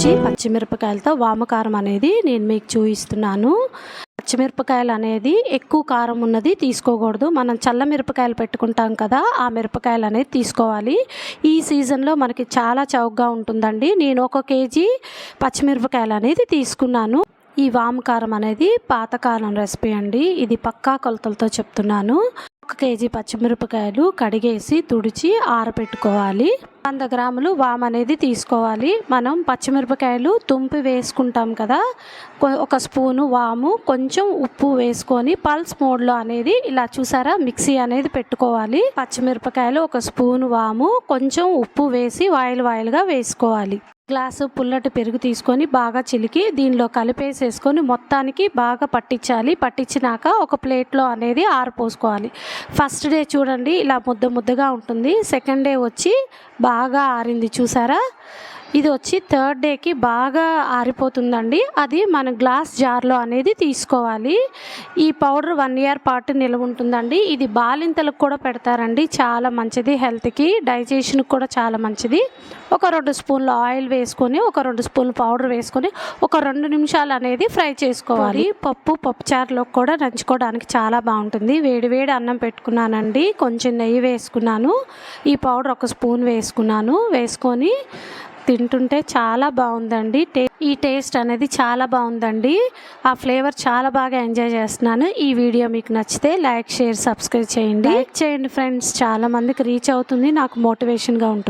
వచ్చి పచ్చిమిరపకాయలతో వామకారం అనేది నేను మీకు చూపిస్తున్నాను. పచ్చిమిరపకాయలు అనేది ఎక్కువ కారం ఉన్నది తీసుకోకూడదు. మనం చల్ల మిరపకాయలు పెట్టుకుంటాం కదా ఆ మిరపకాయలు అనేది తీసుకోవాలి. ఈ సీజన్లో మనకి చాలా చౌకగా ఉంటుందండి. నేను ఒక కేజీ పచ్చిమిరపకాయలు అనేది తీసుకున్నాను. ఈ వామకారం అనేది పాతకాలం రెసిపీ అండి. ఇది పక్కా కొలతలతో చెప్తున్నాను. ఒక కేజీ పచ్చిమిరపకాయలు కడిగేసి తుడిచి ఆరబెట్టుకోవాలి వంద గ్రాములు వామ్ అనేది తీసుకోవాలి. మనం పచ్చిమిరపకాయలు తుంపి వేసుకుంటాం కదా ఒక స్పూను వాము కొంచెం ఉప్పు వేసుకొని పల్స్ మోడ్లో అనేది ఇలా చూసారా మిక్సీ అనేది పెట్టుకోవాలి. పచ్చిమిరపకాయలు ఒక స్పూను వాము కొంచెం ఉప్పు వేసి వాయిల్ వాయిల్గా వేసుకోవాలి. గ్లాసు పుల్లటి పెరుగు తీసుకొని బాగా చిలికి దీనిలో కలిపేసేసుకొని మొత్తానికి బాగా పట్టించాలి. పట్టించినాక ఒక ప్లేట్లో అనేది ఆరిపోసుకోవాలి. ఫస్ట్ డే చూడండి ఇలా ముద్ద ముద్దగా ఉంటుంది. సెకండ్ డే వచ్చి బాగా ఆరింది చూసారా? ఇది వచ్చి థర్డ్ డేకి బాగా ఆరిపోతుందండి. అది మన గ్లాస్ జార్లో అనేది తీసుకోవాలి. ఈ పౌడర్ వన్ ఇయర్ పాటు నిల్వ ఉంటుందండి. ఇది బాలింతలకు కూడా పెడతారండి. చాలా మంచిది హెల్త్కి. డైజెషన్కి కూడా చాలా మంచిది. ఒక రెండు స్పూన్లు ఆయిల్ వేసుకొని ఒక రెండు స్పూన్లు పౌడర్ వేసుకొని ఒక రెండు నిమిషాలు అనేది ఫ్రై చేసుకోవాలి. పప్పు పప్పుచారులో కూడా నంచుకోవడానికి చాలా బాగుంటుంది. వేడి వేడి అన్నం పెట్టుకున్నానండి. కొంచెం నెయ్యి వేసుకున్నాను. ఈ పౌడర్ ఒక స్పూన్ వేసుకున్నాను. వేసుకొని తింటుంటే చాలా బాగుందండి. టే ఈ టేస్ట్ అనేది చాలా బాగుందండి. ఆ ఫ్లేవర్ చాలా బాగా ఎంజాయ్ చేస్తున్నాను. ఈ వీడియో మీకు నచ్చితే లైక్ షేర్ సబ్స్క్రైబ్ చేయండి. లైక్ చేయండి ఫ్రెండ్స్. చాలా మందికి రీచ్ అవుతుంది. నాకు మోటివేషన్గా ఉంటుంది.